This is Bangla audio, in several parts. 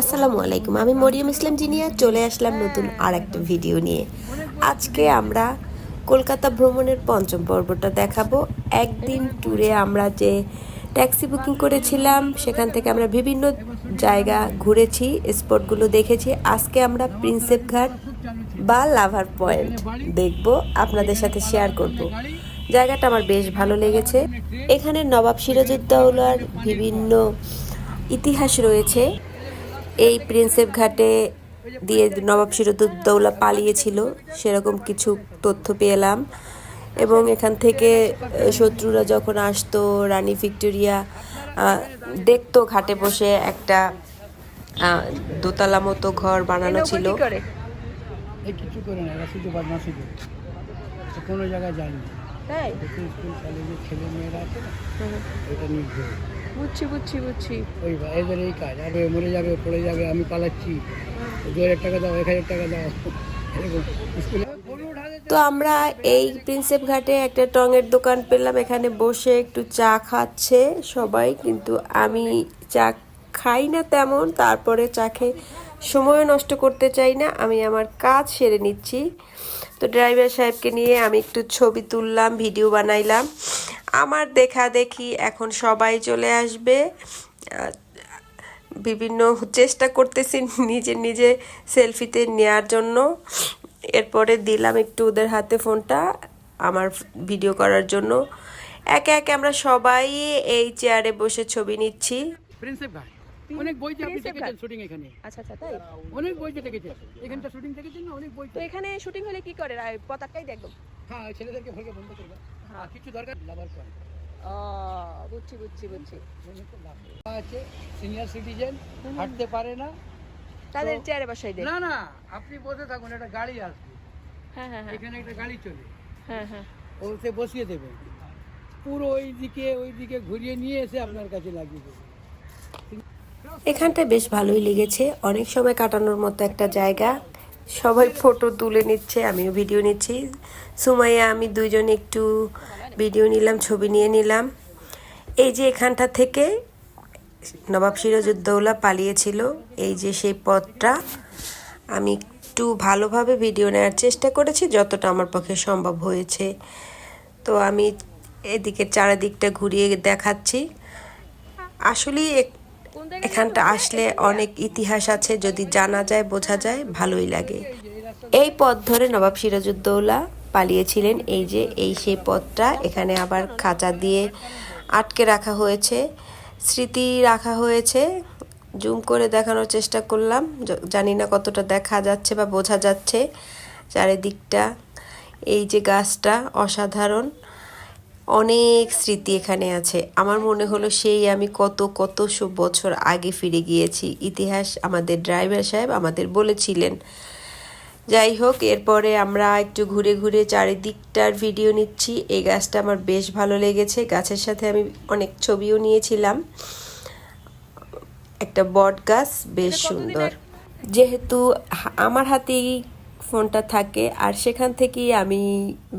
আসসালামু আলাইকুম, আমি মরিয়ম ইসলাম জিনিয়া, চলে আসলাম নতুন আর একটা ভিডিও নিয়ে। আজকে আমরা কলকাতা ভ্রমণের পঞ্চম পর্বটা দেখাবো। একদিন ট্যুরে আমরা যে ট্যাক্সি বুকিং করেছিলাম, সেখান থেকে আমরা বিভিন্ন জায়গা ঘুরেছি স্পটগুলো দেখেছি। আজকে আমরা প্রিন্সেপ ঘাট বা লাভার পয়েন্ট দেখব, আপনাদের সাথে শেয়ার করব। জায়গাটা আমার বেশ ভালো লেগেছে। এখানে নবাব সিরাজউদ্দৌলার বিভিন্ন ইতিহাস রয়েছে। এই প্রিন্সেপ ঘাটে দিয়ে নবাব সিরাজউদ্দৌলা পালিয়েছিল সেরকম কিছু তথ্য পেলাম। এবং এখান থেকে শত্রুরা যখন আসতো রানী ভিক্টোরিয়া দেখতো ঘাটে বসে একটা দোতলা মতো ঘর বানানো ছিল। কিছু করে না এরা শুধু বদমাসি করে। কোনো জায়গায় যায়নি। তাই? ছেলে মেয়েরা আছে না? এটা নিয়ে ঘুরে। বুঝছি বুঝছি বুঝছি। ওই এদের এই কাজ আর মরে যাবে পড়ে যাবে আমি পালাচ্ছি। দু হাজার টাকা দাও এক হাজার টাকা দাও। তো আমরা এই প্রিন্সেপ ঘাটে একটা টঙের দোকান পেলাম এখানে বসে একটু চা খাচ্ছে সবাই কিন্তু আমি চা খাই না তেমন তারপরে চা খেয়ে সময় নষ্ট করতে চাই না আমি আমার কাজ সেরে নিচ্ছি। তো ড্রাইভার সাহেবকে নিয়ে আমি একটু ছবি তুললাম ভিডিও বানাইলাম। আমার দেখা দেখি এখন সবাই চলে আসবে। বিভিন্ন চেষ্টা করতেছি নিজে নিজে সেলফিতে নেওয়ার জন্য। এরপরে দিলাম একটু ওদের হাতে ফোনটা আমার ভিডিও করার জন্য। একে একে আমরা সবাই এই চেয়ারে বসে ছবি নিচ্ছি। প্রিন্সেপ ঘাট অনেক আপনি দেখেছেন শুটিং এখানে। আচ্ছা আচ্ছা তাই? অনেক বইতে দেখেছেন। এখানটা শুটিং দেখেছেন অনেক বইতে তো এখানে শুটিং হলে কি করে? পতাকাই দেখো। হ্যাঁ ছেলেদেরকে ভুলকে বন্ধ করবে। কিছু দরকার? লাভার পয়েন্ট ও বুঝছি বুঝছি বুঝছি। আছে সিনিয়র সিটিজেন হাঁটতে পারে না তাদের চেয়ারে বসাই দেয়। না না আপনি বসে থাকুন একটা গাড়ি আসবে। হ্যাঁ হ্যাঁ হ্যাঁ। এখানে একটা গাড়ি চলে। হ্যাঁ হ্যাঁ। ওতে বসিয়ে দেবে। পুরো ওই দিকে ওই দিকে ঘুরিয়ে নিয়ে এসে আপনার কাছে লাগিয়ে দেবে। এখানটা বেশ ভালোই লেগেছে। অনেক সময় কাটানোর মতো একটা জায়গা। সবাই ফটো তুলে নিচ্ছে, আমিও ভিডিও নিচ্ছি। সুমাইয়া, আমি দুইজন একটু ভিডিও নিলাম, ছবি নিয়ে নিলাম। এই যে এখানটা থেকে নবাব সিরাজউদ্দৌলা পালিয়েছিল, এই যে সেই পথটা, আমি একটু ভালোভাবে ভিডিও নেওয়ার চেষ্টা করেছি, যতটা আমার পক্ষে সম্ভব হয়েছে। তো আমি এদিকে চারিদিকটা ঘুরিয়ে দেখাচ্ছি। আসলেই এখানটা আসলে অনেক ইতিহাস আছে, যদি জানা যায়, বোঝা যায়, ভালোই লাগে। এই পথ ধরে নবাব সিরাজউদ্দৌলা পালিয়েছিলেন। এই যে, এই সেই পথটা, এখানে আবার খাঁচা দিয়ে আটকে রাখা হয়েছে, স্মৃতি রাখা হয়েছে। জুম করে দেখানোর চেষ্টা করলাম। জানি না কতটা দেখা যাচ্ছে বা বোঝা যাচ্ছে চারিদিকটা। এই যে গাছটা, অসাধারণ। অনেক স্মৃতি এখানে আছে। আমার মনে হলো সেই আমি কত কত সব বছর আগে ফিরে গিয়েছি। ইতিহাস আমাদের ড্রাইভার সাহেব আমাদের বলেছিলেন। যাই হোক এরপরে আমরা একটু ঘুরে ঘুরে চারিদিকটার ভিডিও নিচ্ছি। এই গাছটা আমার বেশ ভালো লেগেছে। গাছের সাথে আমি অনেক ছবিও নিয়েছিলাম। একটা বট গাছ বেশ সুন্দর। যেহেতু আমার হাতেই ফোনটা থাকে আর সেখান থেকেই আমি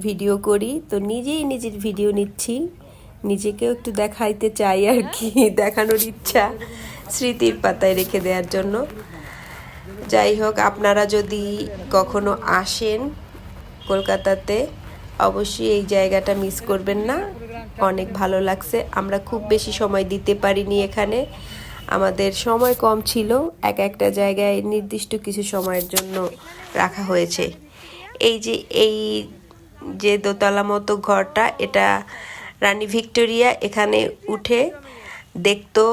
ভিডিও করি। তো নিজেই নিজের ভিডিও নিচ্ছি। নিজেকেও একটু দেখাইতে চাই আর কি, দেখানোর ইচ্ছা স্মৃতির পাতায় রেখে দেওয়ার জন্য। যাই হোক, আপনারা যদি কখনো আসেন কলকাতাতে, অবশ্যই এই জায়গাটা মিস করবেন না। অনেক ভালো লাগছে। আমরা খুব বেশি সময় দিতে পারিনি এখানে। আমাদের সময় কম ছিল এক একটা জায়গায় নির্দিষ্ট কিছু সময়ের জন্য রাখা হয়েছে। এই যে এই যে দোতলা মতো ঘরটা এটা রানী ভিক্টোরিয়া এখানে উঠে দেখতো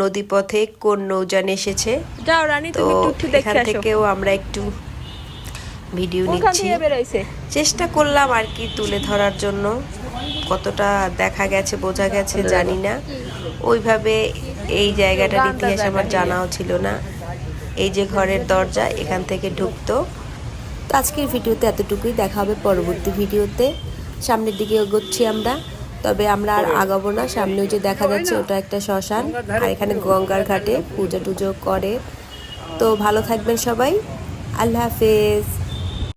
নদীপথে কোন নৌযান এসেছে। যাও রানী তো এখান থেকেও আমরা একটু ভিডিও নিচ্ছি। চেষ্টা করলাম আর কি তুলে ধরার জন্য। কতটা দেখা গেছে বোঝা গেছে জানি না। ওইভাবে এই জায়গাটার ইতিহাস আমার জানাও ছিল না। এই যে ঘরের দরজা এখান থেকে ঢুকতো। তো আজকের ভিডিওতে এতটুকুই। দেখা হবে পরবর্তী ভিডিওতে। সামনের দিকে এগোচ্ছি আমরা। তবে আমরা আর আগাবো না। সামনে ওই যে দেখা যাচ্ছে ওটা একটা শ্মশান। আর এখানে গঙ্গার ঘাটে পুজো টুজো করে। তো ভালো থাকবেন সবাই। আল্লাহ হাফেজ।